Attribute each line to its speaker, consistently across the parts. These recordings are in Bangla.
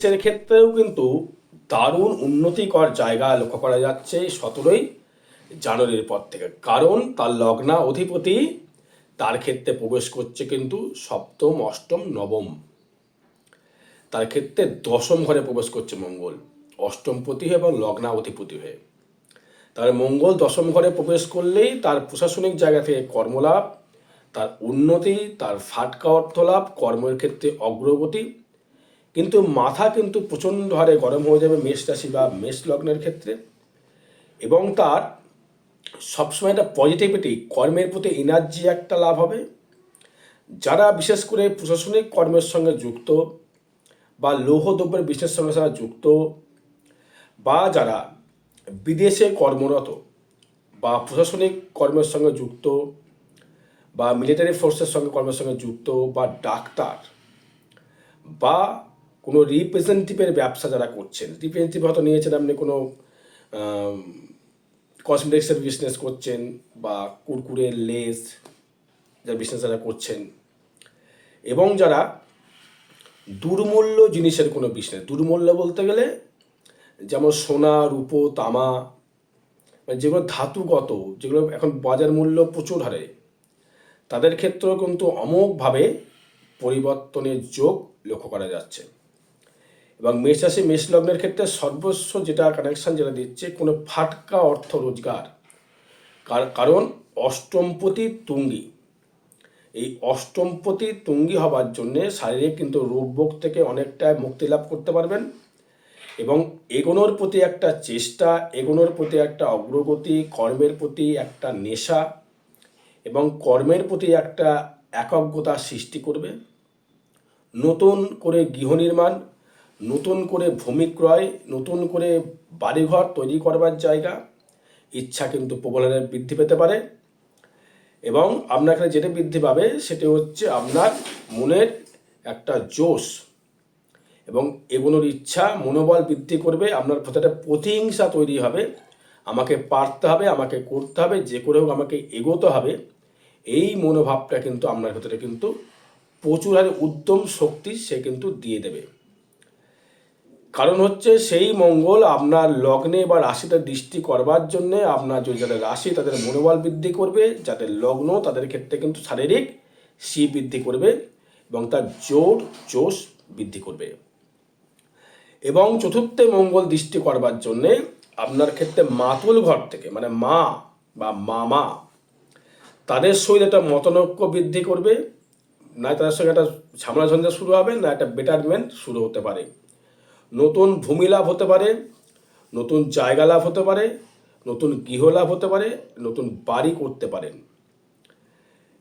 Speaker 1: এর ক্ষেত্রেও কিন্তু দারুণ উন্নতিকর জায়গা লক্ষ্য করা যাচ্ছে সতেরোই জানুয়ারির পর থেকে। কারণ তার লগ্না অধিপতি তার ক্ষেত্রে প্রবেশ করছে কিন্তু সপ্তম, অষ্টম, নবম। তার ক্ষেত্রে দশম ঘরে প্রবেশ করছে মঙ্গল অষ্টমপতি হয়ে এবং লগ্না অধিপতি হয়ে। তার মঙ্গল দশম ঘরে প্রবেশ করলেই তার প্রশাসনিক জায়গা থেকে কর্মলাভ, তার উন্নতি, তার ফাটকা অর্থলাভ, কর্মের ক্ষেত্রে অগ্রগতি কিন্তু মাথা কিন্তু প্রচণ্ড হারে গরম হয়ে যাবে মেষ রাশি বা মেষ লগ্নের ক্ষেত্রে। এবং তার সবসময় একটা পজিটিভিটি কর্মের প্রতি এনার্জি একটা লাভ হবে। যারা বিশেষ করে প্রশাসনিক কর্মের সঙ্গে যুক্ত বা লৌহ দ্রব্যের বিশেষ সঙ্গে যারা যুক্ত বা যারা বিদেশে কর্মরত বা প্রশাসনিক কর্মের সঙ্গে যুক্ত বা মিলিটারি ফোর্সের সঙ্গে কর্মের সঙ্গে যুক্ত বা ডাক্তার বা কোনো রিপ্রেজেন্টেটিভের ব্যবসা যারা করছেন রিপ্রেজেন্টেটিভ হয়তো নিয়েছেন আপনি কোনো কসমেটিক্সের বিজনেস করছেন বা কুরকুরের লেস যারা বিজনেস যারা করছেন এবং যারা দুর্মূল্য জিনিসের কোনো বিজনেস দুর্মূল্য বলতে গেলে যেমন সোনা, রূপো, তামা মানে যেগুলো ধাতুগত, যেগুলো এখন বাজার মূল্য প্রচুর হারে, তাদের ক্ষেত্রেও কিন্তু অমোঘভাবে পরিবর্তনের যোগ লক্ষ্য করা যাচ্ছে। এবং মেষ রাশি, মেষ লগ্নের ক্ষেত্রে সর্বস্ব যেটা কানেকশন যেটা দিচ্ছে কোনো ফাটকা অর্থ রোজগার। কার- কারণ অষ্টমপতি তুঙ্গি। এই অষ্টমপতি তুঙ্গি হবার জন্যে শারীরিক কিন্তু রোগভোগ থেকে অনেকটা মুক্তি লাভ করতে পারবেন এবং এগোনোর প্রতি একটা চেষ্টা, এগোনোর প্রতি একটা অগ্রগতি, কর্মের প্রতি একটা নেশা এবং কর্মের প্রতি একটা একজ্ঞতা সৃষ্টি করবে। নতুন করে গৃহ নির্মাণ নতুন করে ভূমি ক্রয়, নতুন করে বাড়িঘর তৈরি করবার জায়গা, ইচ্ছা কিন্তু প্রবল হারে বৃদ্ধি পেতে পারে। এবং আপনার এখানে যেটা বৃদ্ধি পাবে, সেটি হচ্ছে আপনার মনের একটা জোশ। এবং এগোনোর ইচ্ছা, মনোবল বৃদ্ধি করবে, আপনার একটা প্রতিহিংসা তৈরি হবে। আমাকে পারতে হবে, আমাকে করতে হবে, যে করে হোক আমাকে এগোতে হবে। এই মনোভাবটা কিন্তু আপনার ভেতরে কিন্তু প্রচুর হারে উদ্যম শক্তি সে কিন্তু দিয়ে দেবে। কারণ হচ্ছে সেই মঙ্গল আপনার লগ্নে বা রাশিতে দৃষ্টি করবার জন্য আপনার যদি যাদের রাশি, তাদের মনোবল বৃদ্ধি করবে, যাদের লগ্ন, তাদের ক্ষেত্রে কিন্তু শারীরিক সি বৃদ্ধি করবে এবং তার জোর জোশ বৃদ্ধি করবে। এবং চতুর্থে মঙ্গল দৃষ্টি করবার জন্যে আপনার ক্ষেত্রে মাতুল ঘর থেকে মানে মা বা মামা, তাদের সহিত একটা মতনৈক্য বৃদ্ধি করবে। না তাদের সঙ্গে একটা ঝামেলা ঝঞ্ঝা শুরু হবে, না একটা বেটারমেন্ট শুরু হতে পারে। নতুন ভূমি লাভ হতে পারে, নতুন জায়গা লাভ হতে পারে, নতুন গৃহ লাভ হতে পারে, নতুন বাড়ি করতে পারেন।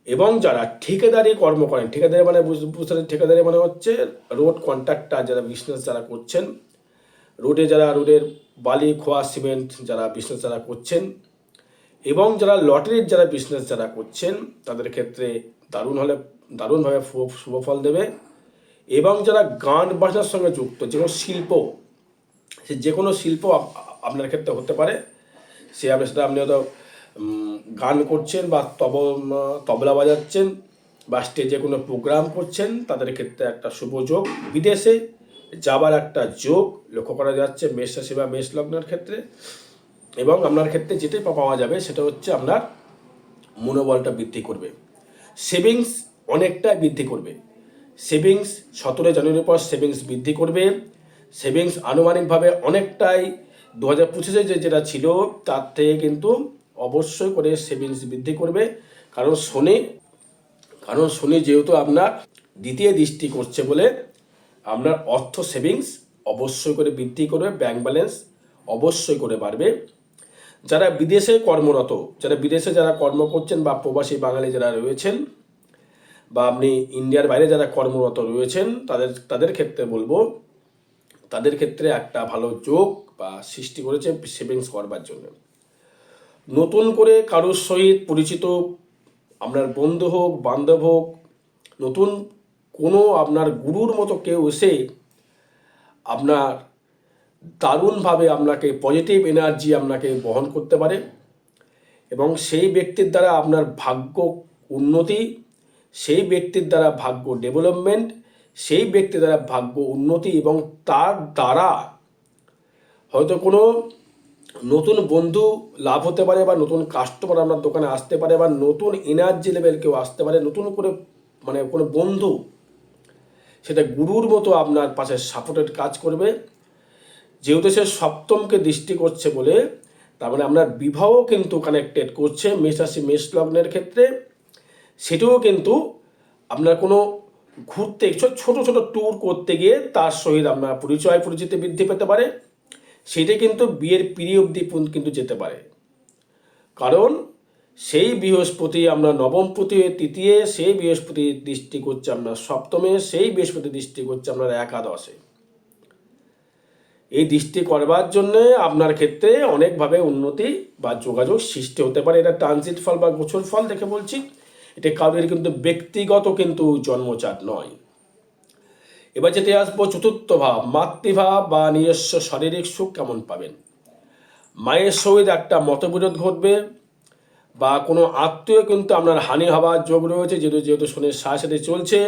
Speaker 1: এবং যারা ঠিকাদারি কর্ম করেন, ঠিকাদারি মানে বুঝ- বুঝতে ঠিকাদারি মানে হচ্ছে রোড কন্ট্রাক্টর যারা বিজনেস যারা করছেন, রোডে যারা রোডের বালি, খোয়া, সিমেন্ট যারা বিজনেস যারা করছেন, এবং যারা লটারির যারা বিজনেস যারা করছেন, তাদের ক্ষেত্রে দারুণ হলে, দারুণভাবে শুভ শুভফল দেবে। এবং যারা গান বাজনার সঙ্গে যুক্ত, যে কোনো শিল্প, সে যে কোনো শিল্প আপনার ক্ষেত্রে হতে পারে। সে আপনি সেটা আপনি হয়তো গান করছেন বা তব, তবলা বাজাচ্ছেন বা স্টেজে কোনো প্রোগ্রাম করছেন, তাদের ক্ষেত্রে একটা শুভ যোগ। বিদেশে যাবার একটা যোগ লক্ষ্য করা যাচ্ছে মেষ রাশি বা মেষ লগ্নের ক্ষেত্রে। এবং আপনার ক্ষেত্রে যেটাই পাওয়া যাবে সেটা হচ্ছে আপনার মনোবলটা বৃদ্ধি করবে। সেভিংস অনেকটা বৃদ্ধি করবে। সেভিংস সতেরো জানুয়ারির পর সেভিংস বৃদ্ধি করবে। সেভিংস আনুমানিকভাবে অনেকটাই দু হাজার পঁচিশে যে যেটা ছিল, তার থেকে কিন্তু অবশ্যই করে সেভিংস বৃদ্ধি করবে। কারণ শনি কারণ শনি যেহেতু আপনার দ্বিতীয় দৃষ্টি করছে বলে, আপনার অর্থ সেভিংস অবশ্যই করে বৃদ্ধি করবে, ব্যাংক ব্যালেন্স অবশ্যই করে বাড়বে। যারা বিদেশে কর্মরত, যারা বিদেশে যারা কর্ম করছেন বা প্রবাসী বাঙালি যারা রয়েছেন বা আপনি ইন্ডিয়ার বাইরে যারা কর্মরত রয়েছেন, তাদের তাদের ক্ষেত্রে বলব, তাদের ক্ষেত্রে একটা ভালো যোগ বা সৃষ্টি করেছে সেভিংস করবার জন্য। নতুন করে কারোর সহিত পরিচিত, আপনার বন্ধু হোক, বান্ধব হোক, নতুন কোনো আপনার গুরুর মতো কেউ এসে আপনার দারুণভাবে আপনাকে পজিটিভ এনার্জি আপনাকে বহন করতে পারে এবং সেই ব্যক্তির দ্বারা আপনার ভাগ্য উন্নতি সেই ব্যক্তির দ্বারা ভাগ্য ডেভেলপমেন্ট সেই ব্যক্তি দ্বারা ভাগ্য উন্নতি এবং তার দ্বারা হয়তো কোনো নতুন বন্ধু লাভ হতে পারে বা নতুন কাস্টমার আপনার দোকানে আসতে পারে বা নতুন এনার্জি লেভেল কেউ আসতে পারে, নতুন করে মানে কোনো বন্ধু, সেটা গুরুর মতো আপনার পাশে সাপোর্টেড কাজ করবে। যেহেতু সে সপ্তমকে দৃষ্টি করছে বলে, তার মানে আপনার বিবাহ কিন্তু কানেক্টেড করছে, মেষ রাশি, মেষ লগ্নের ক্ষেত্রে। সেটাও কিন্তু আপনার কোনো ঘুরতে ছোট ছোট ট্যুর করতে গিয়ে তার সহিত আপনার পরিচয়, পরিচিতি বৃদ্ধি পেতে পারে। সেটা কিন্তু বিয়ের পিরিয় অবধি কিন্তু যেতে পারে। কারণ সেই বৃহস্পতি আমরা নবমপতি হয়ে তৃতীয়, সেই বৃহস্পতি দৃষ্টি করছে আমরা সপ্তমে, সেই বৃহস্পতি দৃষ্টি করছে আপনার একাদশে। এই দৃষ্টি করবার জন্য আপনার ক্ষেত্রে অনেকভাবে উন্নতি বা যোগাযোগ সৃষ্টি হতে পারে। এটা ট্রানজিট ফল বা গোছর ফল দেখে বলছি। এটা কারোর কিন্তু ব্যক্তিগত কিন্তু জন্মচাট নয়। এবার যেতে আসব চতুর্থ ভাব, মাতৃভাব বা নিজস্ব শারীরিক সুখ কেমন পাবেন? মায়ের সহিত একটা মতবিরোধ ঘটবে বা কোনো আত্মীয় কিন্তু আপনার হানি হওয়ার যোগ রয়েছে, যেহেতু যেহেতু শনির সাথে সাথে চলছে।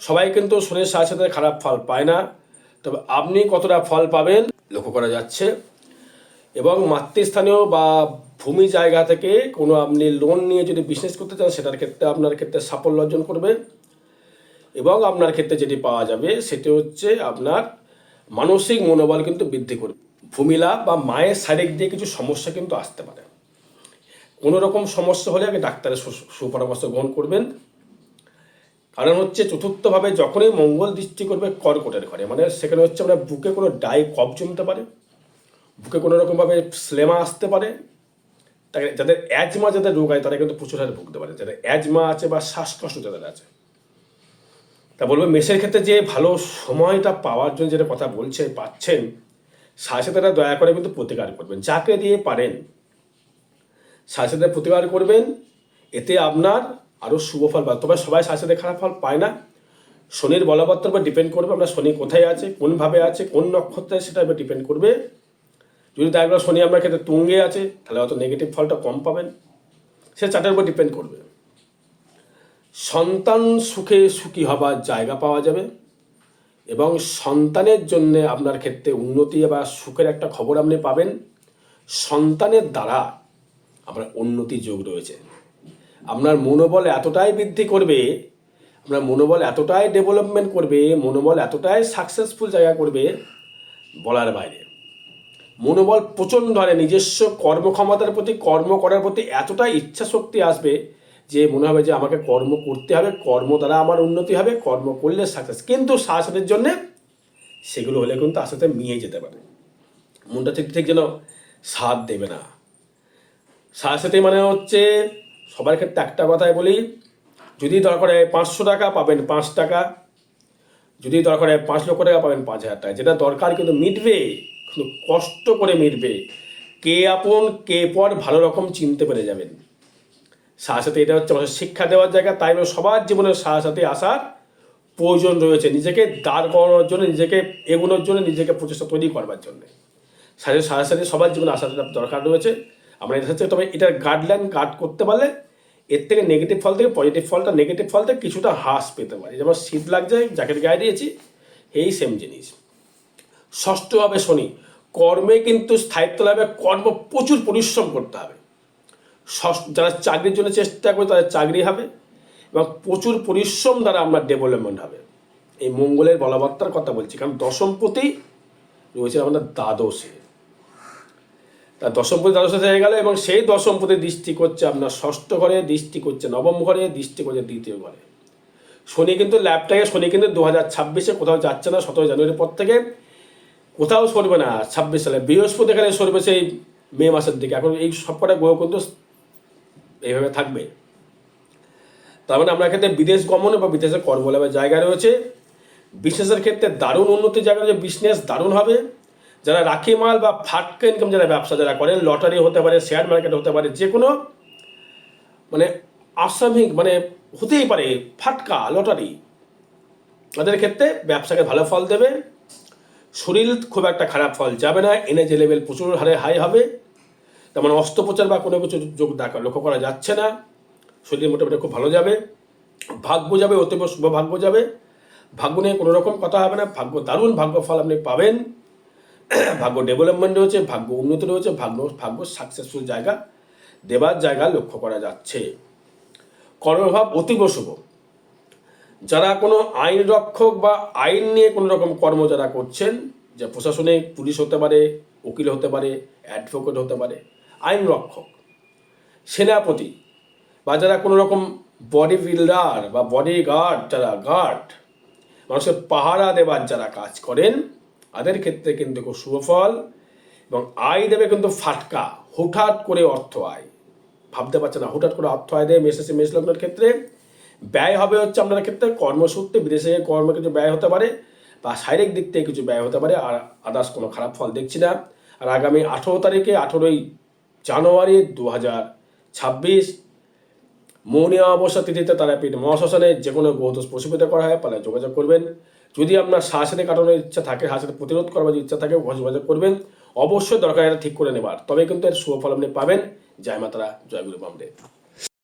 Speaker 1: সবাই কিন্তু শনির সাথে সাথে খারাপ ফল পায় না, তবে আপনি কতটা ফল পাবেন লক্ষ্য করা যাচ্ছে। এবং মাতৃস্থানীয় বা ভূমি জায়গা থেকে কোনো আপনি লোন নিয়ে যদি বিজনেস করতে চান, সেটার ক্ষেত্রে আপনার ক্ষেত্রে সাফল্য অর্জন করবে। এবং আপনার ক্ষেত্রে যেটি পাওয়া যাবে, সেটি হচ্ছে আপনার মানসিক মনোবল কিন্তু বৃদ্ধি করবে। ভূমিলা বা মায়ের শারীরিক দিয়ে কিছু সমস্যা কিন্তু আসতে পারে। কোনো রকম সমস্যা হলে আগে ডাক্তারের সুপরামর্শ গ্রহণ করবেন। কারণ হচ্ছে চতুর্থভাবে যখনই মঙ্গল দৃষ্টি করবে, কর্কটের ঘরে। মানে সেখানে হচ্ছে আমরা বুকে কোনো ডাই কফ জমতে পারে। বুকে কোনো রকমভাবে স্লেমা আসতে পারে। তাকে যাদের অ্যাজমা যাদের রোগ হয় তারা কিন্তু প্রচুর হারে ভুগতে পারে। যাদের অ্যাজমা আছে বা শ্বাসকষ্ট যাদের আছে। তা বলব মেষের ক্ষেত্রে যে ভালো সময়টা পাওয়ার জন্য যেটা কথা বলছে পাচ্ছেন সাথে দয়া করে কিন্তু প্রতিকার করবেন। যাকে দিয়ে পারেন সাথে প্রতিকার করবেন, এতে আপনার আরও শুভ ফল পাবে। তবে সবাই সাথে খারাপ ফল পায় না। শনির বলবত্তর উপর ডিপেন্ড করবে আপনার শনি কোথায় আছে কোনভাবে আছে, কোন নক্ষত্রে সেটা ডিপেন্ড করবে। যদি গেলো শনি আপনার ক্ষেত্রে তুঙ্গে আছে, তাহলে হয়তো নেগেটিভ ফলটা কম পাবেন। সে চার্টের উপর ডিপেন্ড করবে। সন্তান সুখে সুখী হবার জায়গা পাওয়া যাবে এবং সন্তানের জন্য আপনার ক্ষেত্রে উন্নতি বা সুখের একটা খবর আপনি পাবেন। সন্তানের দ্বারা আপনার উন্নতি যোগ রয়েছে। আপনার মনোবল এতটাই বৃদ্ধি করবে, আপনার মনোবল এতটাই ডেভেলপমেন্ট করবে, মনোবল এতটাই সাকসেসফুল জায়গা করবে বলার বাইরে। মনোবল প্রচণ্ড হারে, নিজস্ব কর্মক্ষমতার প্রতি, কর্ম করার প্রতি এতটাই ইচ্ছা শক্তি আসবে যে মনে হবে যে আমাকে কর্ম করতে হবে, কর্ম দ্বারা আমার উন্নতি হবে, কর্ম করলে সাকসেস কিন্তু সাহসের জন্য সেগুলো হলে কিন্তু আস্তে মিয়ে যেতে পারে। মনটা ঠিক ঠিক যেন সাথ দেবে না। সাথে মানে হচ্ছে সবার ক্ষেত্রে একটা কথাই বলি, যদি দরকার হয় পাঁচশো টাকা পাবেন, পাঁচ টাকা, যদি দরকার হয় পাঁচ লক্ষ টাকা পাবেন, পাঁচ হাজার টাকা, যেটা দরকার কিন্তু মিটবে। কষ্ট করে মিটবে। কে আপন, কে পর ভালো রকম চিনতে পেরে যাবেন। সাথে এটা হচ্ছে আমাদের শিক্ষা দেওয়ার জায়গা, তাই বলে সবার জীবনে সাথে আসার প্রয়োজন রয়েছে নিজেকে দাঁড় করানোর জন্য, নিজেকে এগোনোর জন্য, নিজেকে প্রচেষ্টা তৈরি করবার জন্য। সাথে সাথে সবার জীবনে আসার দরকার রয়েছে, আমরা এটা হচ্ছে, তবে এটার গাইডলাইন গার্ড করতে পারলে এর থেকে নেগেটিভ ফল থেকে পজিটিভ ফলটা নেগেটিভ ফল থেকে কিছুটা হ্রাস পেতে পারে। যেমন শীত লাগছে জ্যাকেট গায়ে দিয়েছি, এই সেম জিনিস। ষষ্ঠভাবে শনি। কর্মে কিন্তু স্থায়িত্ব লাভে কর্ম প্রচুর পরিশ্রম করতে হবে। ষষ্ঠ যারা চাকরির জন্য চেষ্টা করে তাদের চাকরি হবে এবং প্রচুর পরিশ্রম দ্বারা আপনার ডেভেলপমেন্ট হবে। এই মঙ্গলের বলবত্তার কথা বলছি, কারণ দশমপতি রয়েছে আমাদের দ্বাদশে। তা দশমপতি দ্বাদশে হয়ে গেল এবং সেই দশমপতি দৃষ্টি করছে আপনার ষষ্ঠ ঘরে, দৃষ্টি করছে নবম ঘরে, দৃষ্টি করছে দ্বিতীয় ঘরে। শনি কিন্তু ল্যাপটাকে শনি কিন্তু দু হাজার ছাব্বিশে কোথাও যাচ্ছে না, সতেরো জানুয়ারির পর থেকে। কোথাও সরবে না, ছাব্বিশ সালে বৃহস্পতি এখানে সরবে সেই মে মাসের দিকে। এখন এই সবকটা গ্রহ কিন্তু এইভাবে থাকবে। তার মানে আমরা ক্ষেত্রে বিদেশ গমন বা বিদেশে কর্মলাভের জায়গা রয়েছে। বিজনেসের ক্ষেত্রে দারুণ উন্নতির জায়গা রয়েছে বিজনেস দারুণ হবে। যারা রাখি মাল বা ফাটকা ইনকাম যারা ব্যবসা যারা করেন লটারি হতে পারে শেয়ার মার্কেট হতে পারে যে কোনো মানে আসামিক মানে হতেই পারে, ফাটকা, লটারি। তাদের ক্ষেত্রে ব্যবসাকে ভালো ফল দেবে। শরীর খুব একটা খারাপ ফল যাবে না এনার্জি লেভেল প্রচুর হারে হাই হবে। তেমন অস্ত্রোপচার বা কোনো কিছু যোগ দেখা, লক্ষ্য করা যাচ্ছে না। শরীর মোটামুটি খুব ভালো যাবে। ভাগ্য যাবে, অতীব শুভ ভাগ্য যাবে। ভাগ্য নিয়ে কোনো রকম কথা হবে না। ভাগ্য দারুণ, ভাগ্য ফল আপনি পাবেন। ভাগ্য ডেভেলপমেন্ট রয়েছে, ভাগ্য উন্নতি রয়েছে, ভাগ্য ভাগ্য সাকসেসফুল জায়গা দেবার জায়গা লক্ষ্য করা যাচ্ছে। কর্মভাব অতীব শুভ। যারা কোনো আইন রক্ষক বা আইন নিয়ে কোনো রকম কর্ম যারা করছেন, যে প্রশাসনিক, পুলিশ হতে পারে, উকিল হতে পারে অ্যাডভোকেট হতে পারে, আইন রক্ষক, সেনাপতি, বা যারা কোনো রকম বডি বিল্ডার বা বডি গার্ড যারা গার্ড মানুষের পাহারা দেবার যারা কাজ করেন, তাদের ক্ষেত্রে কিন্তু খুব শুভ ফল এবং আয় দেবে কিন্তু ফাটকা, হুটহাট করে অর্থ আয়। ভাবতে পারছে না, হুটহাট করে অর্থ আয় দেয় মেসেসে মেষ লগ্নের ক্ষেত্রে ব্যয় হবে হচ্ছে আপনার ক্ষেত্রে কর্মসূত্রে বিদেশে কর্ম কিছু ব্যয় হতে পারে বা শারীরিক দিক থেকে কিছু ব্যয় হতে পারে আর আদার্স কোনো খারাপ ফল দেখছি না। আর আগামী আঠেরো তারিখে, আঠেরোই জানুয়ারি দু হাজার ছাব্বিশ মৌনী অবস্থা তিথিতে তারা তারাপীঠ মহাশ্মশানে যে কোনো গ্রহদোষ প্রশমিত করা হয় পালে যোগাযোগ করবেন। যদি আপনার শ্বাসেতে কাটানোর ইচ্ছা থাকে শ্বাসেতে প্রতিরোধ করবার যদি ইচ্ছা থাকে যোগাযোগ করবেন। অবশ্যই দরকার এটা ঠিক করে নেবার। তবে কিন্তু এর শুভ ফল আপনি পাবেন। জয় মাতারা, জয় গুরু বামদেব।